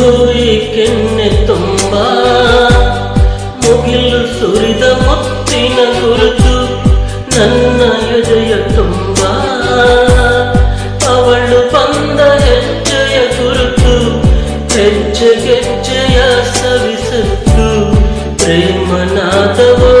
ಗುರಿಕೆನ್ನೆ ತುಂಬ ಮುಗಿಲು ಸುರಿದ ಮುತ್ತಿನ ಗುರುತು ನನ್ನ ಎದೆಯ ತುಂಬ ಅವಳು ಬಂದ ಹೆಜ್ಜೆಯ ಗುರುತು ಹೆಜ್ಜೆ ಗೆಜ್ಜೆಯ ಸವಿಸತ್ತು ಪ್ರೇಮನಾದವೋ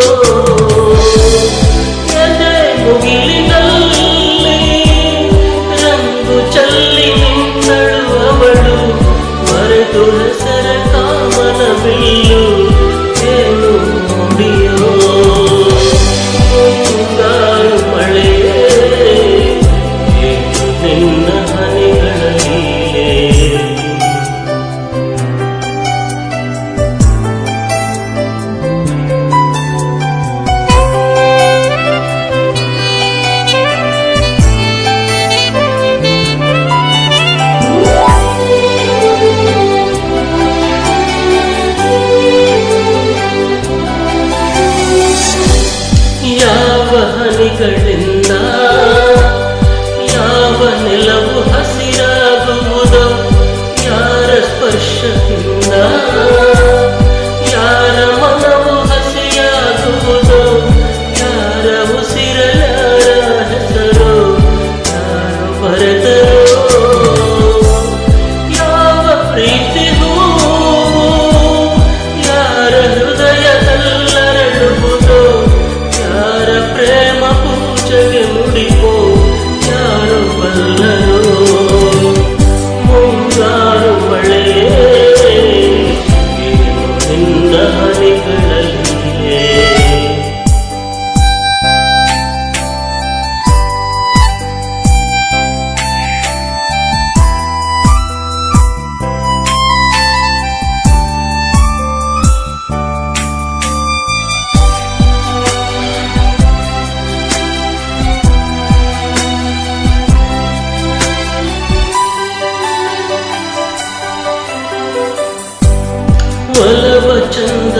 ಒಲವ ಚಂದ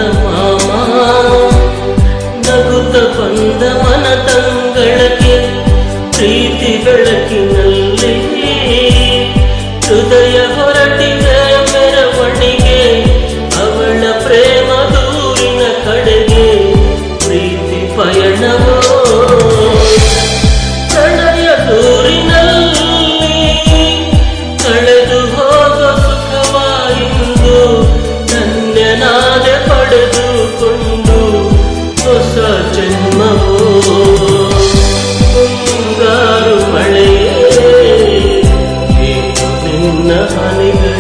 ನಗುತ್ತ ಬಂದ ಮನ ತಂಗಳಕ್ಕೆ ಪ್ರೀತಿ ಬೆಳಕಿನ إن علينا